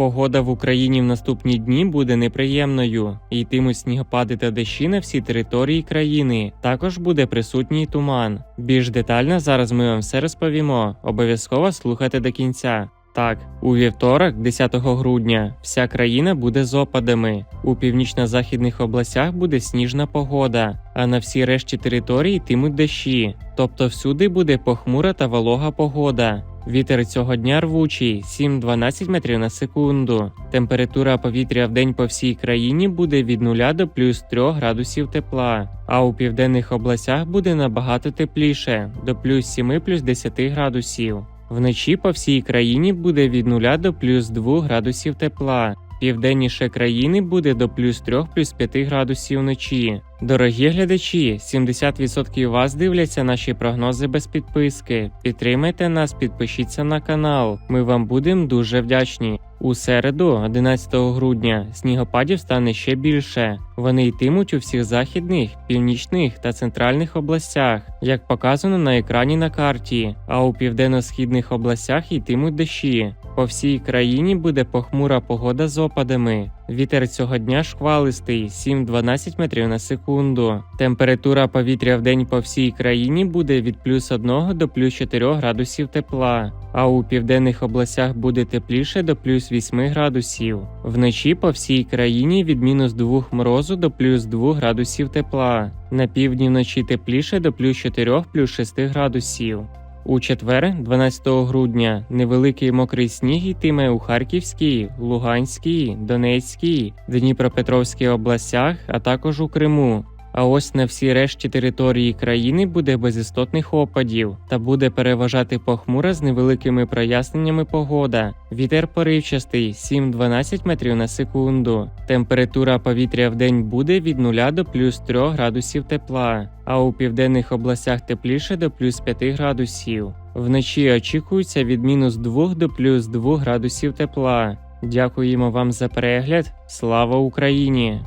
Погода в Україні в наступні дні буде неприємною. Йтимуть снігопади та дощі на всі території країни. Також буде присутній туман. Більш детально зараз ми вам все розповімо. Обов'язково слухайте до кінця. Так, у вівторок, 10 грудня, вся країна буде з опадами. У північно-західних областях буде сніжна погода, а на всій решті території йтимуть дощі. Тобто всюди буде похмура та волога погода. Вітер цього дня рвучий 7-12 метрів на секунду. Температура повітря в день по всій країні буде від 0 до плюс 3 градусів тепла, а у південних областях буде набагато тепліше до плюс 7 плюс 10 градусів. Вночі по всій країні буде від 0 до плюс 2 градусів тепла. Південніше країни буде до плюс 3 плюс 5 градусів вночі. Дорогі глядачі, 70% вас дивляться наші прогнози без підписки. Підтримайте нас, підпишіться на канал. Ми вам будемо дуже вдячні. У середу, 11 грудня, снігопадів стане ще більше. Вони йтимуть у всіх західних, північних та центральних областях, як показано на екрані на карті. А у південно-східних областях йтимуть дощі. По всій країні буде похмура погода з опадами. Вітер цього дня шквалистий 7-12 метрів на секунду. Температура повітря в день по всій країні буде від плюс 1 до плюс 4 градусів тепла, а у південних областях буде тепліше до плюс 8 градусів. Вночі по всій країні від мінус 2 морозу до плюс 2 градусів тепла. На півдні вночі тепліше до плюс 4 плюс 6 градусів. У четвер, 12 грудня, невеликий мокрий сніг йтиме у Харківській, Луганській, Донецькій, Дніпропетровській областях, а також у Криму. А ось на всій решті території країни буде без істотних опадів та буде переважати похмура з невеликими проясненнями погода. Вітер поривчастий 7-12 метрів на секунду. Температура повітря в день буде від 0 до плюс 3 градусів тепла, а у південних областях тепліше до плюс 5 градусів. Вночі очікується від мінус 2 до плюс 2 градусів тепла. Дякуємо вам за перегляд. Слава Україні!